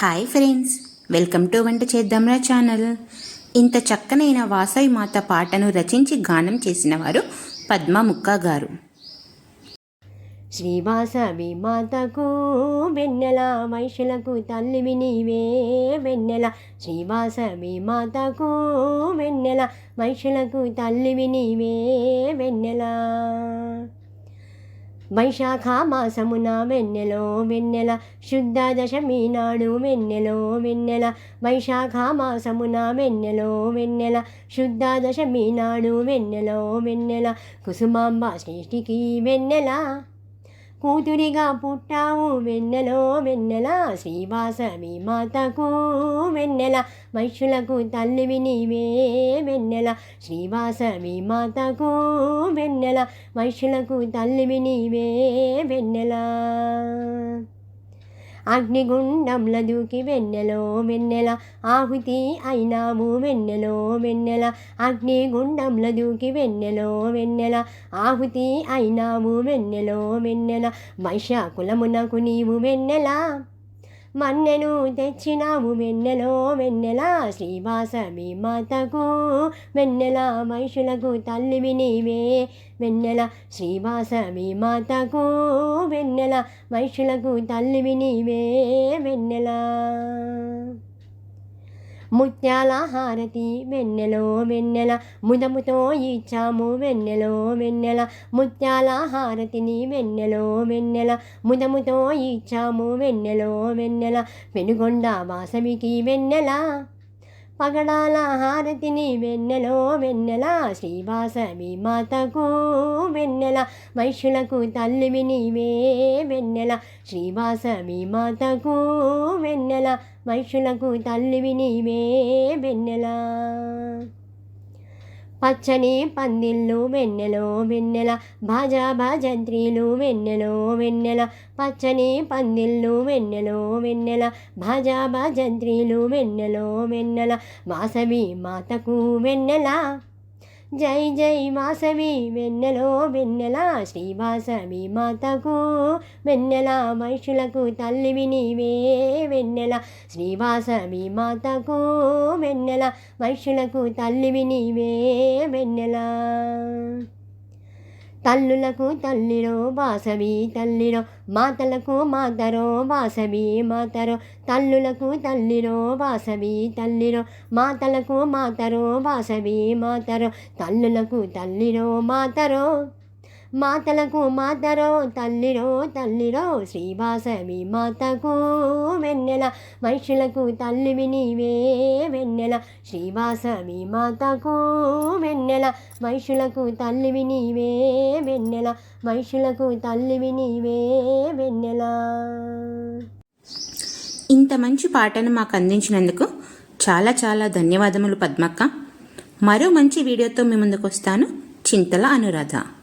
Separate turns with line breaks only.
Hi friends welcome to వంట చేద్దాంరా channel ఇంత చక్కనైన వాసవి మాత పాటను రచించి గానం చేసిన వారు పద్మ ముక్క గారు.
శ్రీవాసవి మాతకు వెన్నెల మహిషులకు తల్లివి నీవే వెన్నెల. శ్రీవాసవి మాతకు వెన్నెల మహిషులకు తల్లివి నీవే వెన్నెల. వైశాఖ మాసమున వెన్నెలో వెన్నెల శుద్ధ దశమి నాడు వెన్నెలో వెన్నెల వైశాఖమాసమున వెన్నెలో వెన్నెల శుద్ధ దశమి నాడు వెన్నెలో వెన్నెల కుసుమాంబ శ్రేష్ఠికి వెన్నెల. కూతురిగా పుట్టావు వెన్నెలో వెన్నెల శ్రీవాసవి మాతకు వెన్నెల వైశ్యులకు తల్లివి నీవే వెన్నెల శ్రీవాసవి మాతకు వెన్నెల వైశ్యులకు తల్లివి నీవే వెన్నెల. అగ్నిగుండంల దూకి వెన్నెలో వెన్నెల ఆహుతి అయినాము వెన్నెలో వెన్నెల అగ్నిగుండంల దూకి వెన్నెలో వెన్నెల ఆహుతి అయినాము వెన్నెలో వెన్నెల వైశాకులమునకు నీవు వెన్నెల. మన్నెను తెచ్చినావు వెన్నెలో వెన్నెల శ్రీవాసవి మాతకు. వెన్నెల మహిషులకు తల్లివి నీవే. వెన్నెల శ్రీవాసవి మాతకు. వెన్నెల మహిషులకు తల్లివి నీవే. వెన్నెల ముత్యాల హారతి వెన్నెలో వెన్నెల ముదముతో ఇచ్చాము వెన్నెలో వెన్నెల ముత్యాల హారతిని వెన్నెలో వెన్నెల ముదముతో ఇచ్చాము వెన్నెలో వెన్నెల పెనుగొండ వాసవికి వెన్నెల. పగడాల హారతిని వెన్నెలో వెన్నెల శ్రీవాసవి మాతకు వెన్నెల మహిషులకు తల్లివి నీవే వెన్నెల శ్రీవాసవి మాతకు వెన్నెల మహిషులకు తల్లివి నీవే వెన్నెల. పచ్చని పందిళ్ళు వెన్నెలో వెన్నెల భజ భజంత్రీలు వెన్నెలో వెన్నెల పచ్చని పందిళ్ళు వెన్నెలో వెన్నెల భజ భజంత్రీలు వెన్నెలో వెన్నెల వాసవి మాతకు వెన్నెల జై జై వాసవి వెన్నెలో వెన్నెల శ్రీవాసవి మాతకు వెన్నెల మనుషులకు తల్లివి నీవే వెన్నెల శ్రీవాసవి మాతకు వెన్నెల మనుషులకు తల్లివి నీవే వెన్నెల తల్లులకు తల్లిరో వాసవి తల్లిరో మాతలకు మాతరో వాసవి మాతరో. తల్లులకు తల్లిరో వాసవి తల్లిరో మాతలకు మాతరో వాసవి మాతరో. తల్లులకు తల్లిరో మాతరో. మాతలకు మాతరో తల్లిరో తల్లిరో శ్రీవాసవి మాతకు వెన్నెల. మనుషులకు తల్లివి నీవే వెన్నెల శ్రీవాసవి మాతకు వెన్నెల. మనుషులకు తల్లివి నీవే వెన్నెల మనుషులకు తల్లివి నీవే వెన్నెల.
ఇంత మంచి పాటను మాకు అందించినందుకు చాలా చాలా ధన్యవాదములు పద్మక్క. మరో మంచి వీడియోతో మీ ముందుకు వస్తాను చింతల అనురాధ.